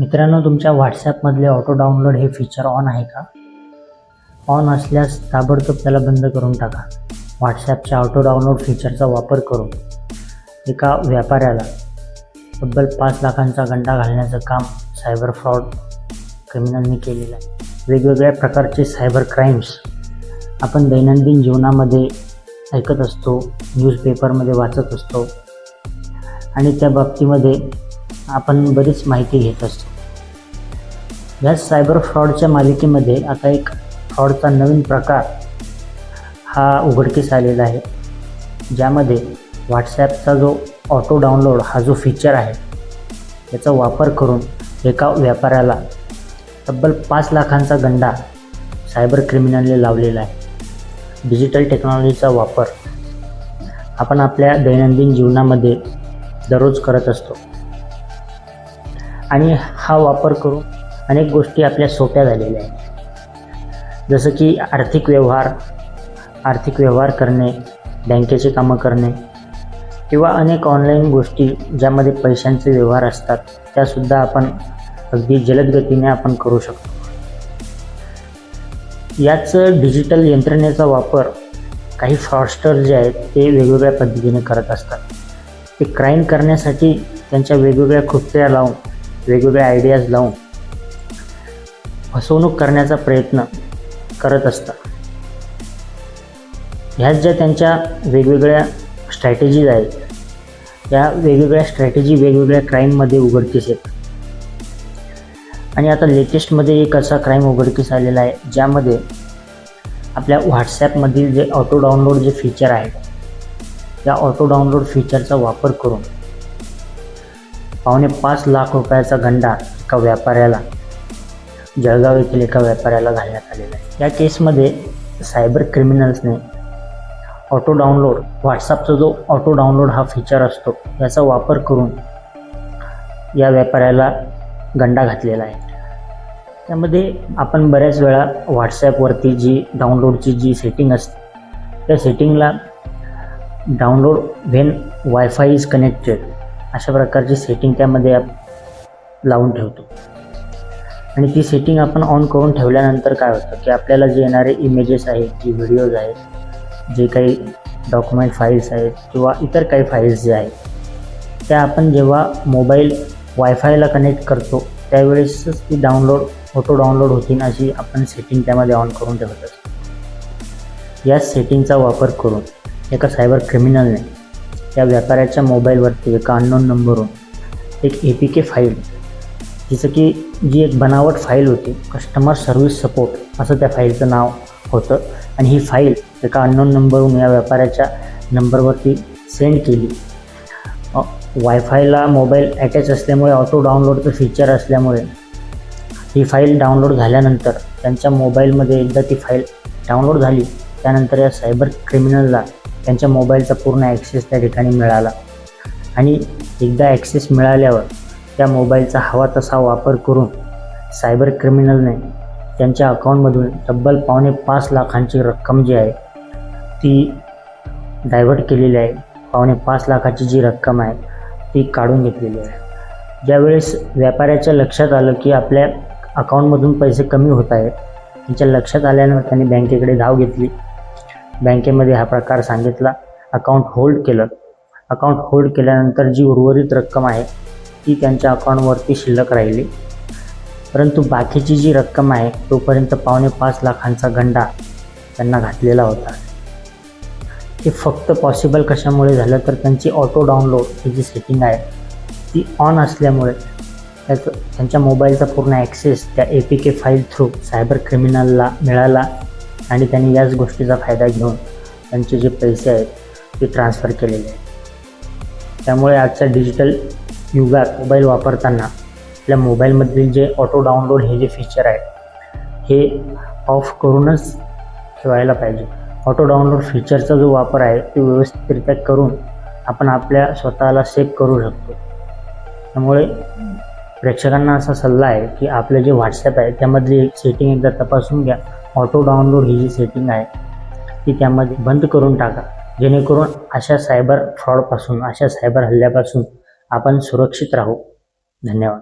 मित्रांनो तुमच्या व्हॉट्सॲपमधले ऑटो डाउनलोड हे फीचर ऑन आहे का? ऑन असल्यास ताबडतोब त्याला बंद करून टाका. व्हॉट्सॲपच्या ऑटो डाउनलोड फीचरचा वापर करून एका व्यापाऱ्याला तब्बल पाच लाखांचा गंडा घालण्याचं काम सायबर फ्रॉड क्रिमिनलनी केलेलं आहे. वेगवेगळ्या प्रकारचे सायबर क्राईम्स आपण दैनंदिन जीवनामध्ये ऐकत असतो न्यूजपेपरमध्ये वाचत असतो आणि त्या बाबतीमध्ये आपण बरीच माहिती घेत असतो. या सायबर फ्रॉडच्या मालिकेमध्ये आता एक फ्रॉडचा नवीन प्रकार हा उघडकीस आलेला आहे ज्यामध्ये व्हॉट्सॲपचा जो ऑटो डाउनलोड हा जो फीचर आहे याचा वापर करून एका व्यापाऱ्याला तब्बल पाच लाखांचा गंडा सायबर क्रिमिनलने लावलेला आहे. डिजिटल टेक्नॉलॉजीचा वापर आपण आपल्या दैनंदिन जीवनामध्ये दररोज करत असतो. आणि हा वापर करून अनेक गोष्टी आपल्या सोप्या झालेल्या आहेत. जसं की आर्थिक व्यवहार आर्थिक व्यवहार करणे बँकेचे कामं करणे किंवा अनेक ऑनलाईन गोष्टी ज्यामध्ये पैशांचे व्यवहार असतात त्यासुद्धा आपण अगदी जलद गतीने आपण करू शकतो. याच डिजिटल यंत्रणेचा वापर काही फ्रॉडस्टर जे आहेत ते वेगवेगळ्या पद्धतीने करत असतात. ते क्राईम करण्यासाठी त्यांच्या वेगवेगळ्या कृत्या लावून वेगवेगळ्या आयडियाज लावून फसवणूक करण्याचा प्रयत्न करत असतात. ह्याच ज्या त्यांच्या वेगवेगळ्या स्ट्रॅटेजीज आहेत या वेगवेगळ्या स्ट्रॅटेजी वेगवेगळ्या क्राईममध्ये उघडकीस येत आणि आता लेटेस्टमध्ये एक असा क्राईम उघडकीस आलेला आहे ज्यामध्ये आपल्या व्हॉट्सॲपमधील जे ऑटो डाउनलोड जे फीचर आहे या ऑटो डाउनलोड फीचरचा वापर करून पावणे पाच लाख रुपयाचा गंडा एका व्यापाऱ्याला जळगाव येथील एका व्यापाऱ्याला घालण्यात आलेला आहे. या केसमध्ये सायबर क्रिमिनल्सने ऑटो डाउनलोड व्हॉट्सअपचा जो ऑटो डाउनलोड हा फीचर असतो याचा वापर करून या व्यापाऱ्याला गंडा घातलेला आहे. त्यामध्ये आपण बऱ्याच वेळा व्हॉट्सॲपवरती जी डाउनलोडची जी सेटिंग असते त्या सेटिंगला download when wifi is connected अशा प्रकारची सेटिंग त्यामध्ये आप लावून ठेवतो. आणि ती सेटिंग आपण ऑन करून ठेवल्यानंतर काय होतं की आपल्याला जे येणारे इमेजेस आहेत जी व्हिडिओज आहेत जे काही डॉक्युमेंट फाईल्स आहेत किंवा इतर काही फाईल्स जे आहेत त्या आपण जेव्हा मोबाईल वायफायला कनेक्ट करतो त्यावेळेसच ती डाउनलोड फोटो डाउनलोड होतील अशी आपण सेटिंग त्यामध्ये ऑन करून ठेवत असतो. या सेटिंगचा वापर करून एका सायबर क्रिमिनलने त्या व्यापाऱ्याच्या मोबाईलवरती एका अननोन नंबरवरून एक ए पी के फाईल जिचं की जी एक बनावट फाईल होती कस्टमर सर्व्हिस सपोर्ट असं त्या फाईलचं नाव होतं. आणि ही फाईल एका अननोन नंबरवरून या व्यापाऱ्याच्या नंबरवरती सेंड केली. वायफायला मोबाईल अटॅच असल्यामुळे ऑटो डाउनलोडचं फीचर असल्यामुळे ही फाईल डाउनलोड झाल्यानंतर त्यांच्या मोबाईलमध्ये एकदा ती फाईल डाउनलोड झाली. त्यानंतर या सायबर क्रिमिनलला त्यांच्या मोबाईलचा पूर्ण ॲक्सेस त्या ठिकाणी मिळाला. आणि एकदा ॲक्सेस मिळाल्यावर त्या मोबाईलचा हवा तसा वापर करून सायबर क्रिमिनलने त्यांच्या अकाउंटमधून तब्बल पावणे पाच लाखांची रक्कम जी आहे ती डायव्हर्ट केलेली आहे. पावणे पाच लाखाची जी रक्कम आहे ती काढून घेतलेली आहे. ज्यावेळेस व्यापाऱ्याच्या लक्षात आलं की आपल्या अकाउंटमधून पैसे कमी होत आहेत त्यांच्या लक्षात आल्यानं त्यांनी बँकेकडे धाव घेतली. बँकेमध्ये हा प्रकार सांगितला. अकाउंट होल्ड केलं. अकाउंट होल्ड केल्यानंतर जी उर्वरित रक्कम आहे ती त्यांच्या अकाउंटवरती शिल्लक राहिली. परंतु बाकीची जी रक्कम आहे तोपर्यंत पावणे पाच लाखांचा गंडा त्यांना घातलेला होता. ते फक्त पॉसिबल कशामुळे झालं तर त्यांची ऑटो डाउनलोड ही जी सेटिंग आहे ती ऑन असल्यामुळे त्याचं त्यांच्या मोबाईलचा पूर्ण ॲक्सेस त्या A P K file through cyber क्रिमिनलला मिळाला आणि त्यांनी याच गोष्टीचा फायदा घेऊन त्यांचे जे पैसे आहेत ते ट्रान्सफर केलेले आहेत. त्यामुळे आजच्या डिजिटल युगात मोबाईल वापरताना आपल्या मोबाईलमधील जे ऑटो डाउनलोड हे जे फीचर आहे हे ऑफ करूनच ठेवायला पाहिजे. ऑटो डाउनलोड फीचरचा जो वापर आहे तो व्यवस्थितरित्या करून आपण आपल्या स्वतःला सेव्ह करू शकतो. त्यामुळे प्रेक्षकांना असा सल्ला आहे की आपलं जे व्हॉट्सॲप आहे त्यामधली एक सेटिंग एकदा तपासून घ्या. ऑटो डाउनलोड ही जी सेटिंग आहे ती त्यामध्ये बंद करून टाका. जेणेकरून अशा सायबर फ्रॉडपासून अशा सायबर हल्ल्यापासून आपण सुरक्षित राहू. धन्यवाद.